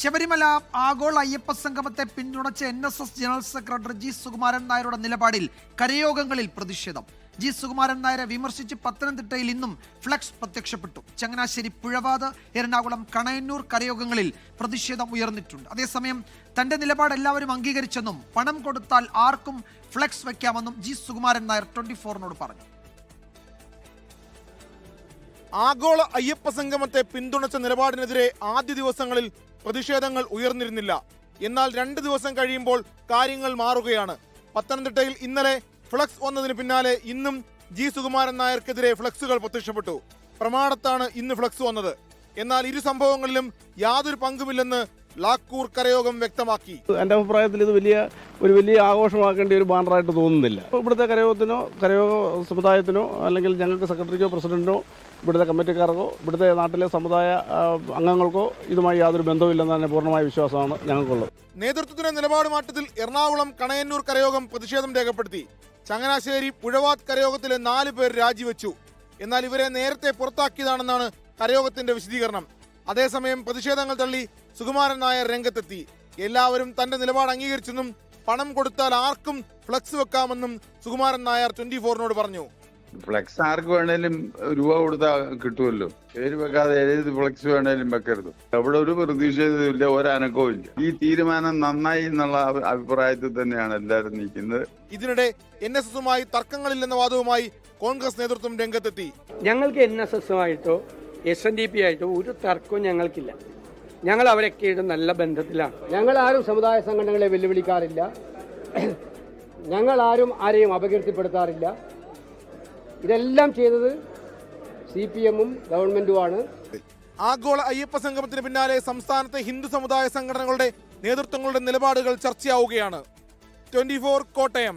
ശബരിമല ആഗോള അയ്യപ്പ സംഗമത്തെ പിന്തുണച്ച N S S general secretary G Sukumaran നായരുടെ നിലപാടിൽ കരയോഗങ്ങളിൽ പ്രതിഷേധം. ജി സുകുമാരൻ നായരെ വിമർശിച്ച് പത്തനംതിട്ടയിൽ ഇന്നും ഫ്ലക്സ് പ്രത്യക്ഷപ്പെട്ടു. ചങ്ങനാശ്ശേരി പുഴവാത് എറണാകുളം കണയന്നൂർ കരയോഗങ്ങളിൽ പ്രതിഷേധം ഉയർന്നിട്ടുണ്ട്. അതേസമയം തന്റെ നിലപാട് എല്ലാവരും അംഗീകരിച്ചെന്നും പണം കൊടുത്താൽ ആർക്കും ഫ്ലക്സ് വയ്ക്കാമെന്നും ജി സുകുമാരൻ നായർ ട്വന്റി ഫോറിനോട് പറഞ്ഞു. ആഗോള അയ്യപ്പ സംഗമത്തെ പിന്തുണച്ച നിലപാടിനെതിരെ ആദ്യ ദിവസങ്ങളിൽ പ്രതിഷേധങ്ങൾ ഉയർന്നിരുന്നില്ല. എന്നാൽ രണ്ട് ദിവസം കഴിയുമ്പോൾ കാര്യങ്ങൾ മാറുകയാണ്. പത്തനംതിട്ടയിൽ ഇന്നലെ ഫ്ലക്സ് വന്നതിന് പിന്നാലെ ഇന്നും ജി സുകുമാരൻ നായർക്കെതിരെ ഫ്ലക്സുകൾ പ്രത്യക്ഷപ്പെട്ടു. പ്രമാണത്താണ് ഇന്ന് ഫ്ലക്സ് വന്നത്. എന്നാൽ ഇരു സംഭവങ്ങളിലും യാതൊരു പങ്കുമില്ലെന്ന് ലാക്കൂർ കരയോഗം വ്യക്തമാക്കി. എന്റെ അഭിപ്രായത്തിൽ ഇത് വലിയ ഒരു വലിയ ആഘോഷമാക്കേണ്ട ഒരു ബാനറായിട്ട് തോന്നുന്നില്ല. ഇവിടുത്തെ കരയോഗത്തിനോ കരയോഗ സമുദായത്തിനോ അല്ലെങ്കിൽ ഞങ്ങൾക്ക് സെക്രട്ടറിക്കോ പ്രസിഡന്റിനോ ഇവിടുത്തെ കമ്മിറ്റിക്കാർക്കോ ഇവിടുത്തെ നാട്ടിലെ സമുദായ അംഗങ്ങൾക്കോ ഇതുമായി യാതൊരു ബന്ധവുമില്ലെന്ന് തന്നെ പൂർണമായ വിശ്വാസമാണ് ഞങ്ങൾക്കുള്ളത്. നേതൃത്വത്തിന്റെ നിലപാട് മാറ്റത്തിൽ എറണാകുളം കണയന്നൂർ കരയോഗം പ്രതിഷേധം രേഖപ്പെടുത്തി. ചങ്ങനാശ്ശേരി പുഴവാത് കരയോഗത്തിലെ നാല് പേർ രാജിവെച്ചു. എന്നാൽ ഇവരെ നേരത്തെ പുറത്താക്കിയതാണെന്നാണ് കരയോഗത്തിന്റെ വിശദീകരണം. അതേസമയം പ്രതിഷേധങ്ങൾ തള്ളി സുകുമാരൻ നായർ രംഗത്തെത്തി. എല്ലാവരും തന്റെ നിലപാട് അംഗീകരിച്ചെന്നും പണം കൊടുത്താൽ ആർക്കും ഫ്ലക്സ് വെക്കാമെന്നും സുകുമാരൻ നായർ ട്വന്റി ഫോറിനോട് പറഞ്ഞു. ഫ്ലക്സ് ആർക്ക് വേണേലും രൂപ കൊടുത്താൽ കിട്ടുമല്ലോ പേര് വെക്കാതെ ഏത് ഫ്ലക്സ് വേണേലും വെക്കരുത്. അവിടെ ഒരു പ്രതീക്ഷയില്ല ഒരനക്കവും ഇല്ല. ഈ തീരുമാനം നന്നായി എന്നുള്ള അഭിപ്രായത്തിൽ തന്നെയാണ് എല്ലാവരും നിൽക്കുന്നത്. ഇതിനിടെ എൻ എസ് എസുമായി തർക്കങ്ങളില്ലെന്ന വാദവുമായി കോൺഗ്രസ് നേതൃത്വം രംഗത്തെത്തി. ഞങ്ങൾക്ക് എൻ എസ് എസുമായിട്ടോ എസ് എൻ ഡി പി ആയിട്ടോ ഒരു തർക്കവും ഞങ്ങൾക്കില്ല. ഞങ്ങൾ അവരൊക്കെയായിട്ട് നല്ല ബന്ധത്തിലാണ്. ഞങ്ങൾ ആരും സമുദായ സംഘടനകളെ വെല്ലുവിളിക്കാറില്ല. ഞങ്ങൾ ആരും ആരെയും അപകീർത്തിപ്പെടുത്താറില്ല. ഇതെല്ലാം ചെയ്തത് സി പി എമ്മും ഗവൺമെന്റുമാണ്. ആഗോള അയ്യപ്പ സംഗമത്തിന് പിന്നാലെ സംസ്ഥാനത്തെ ഹിന്ദു സമുദായ സംഘടനകളുടെ നേതൃത്വങ്ങളുടെ നിലപാടുകൾ ചർച്ചയാവുകയാണ്. ട്വന്റി കോട്ടയം.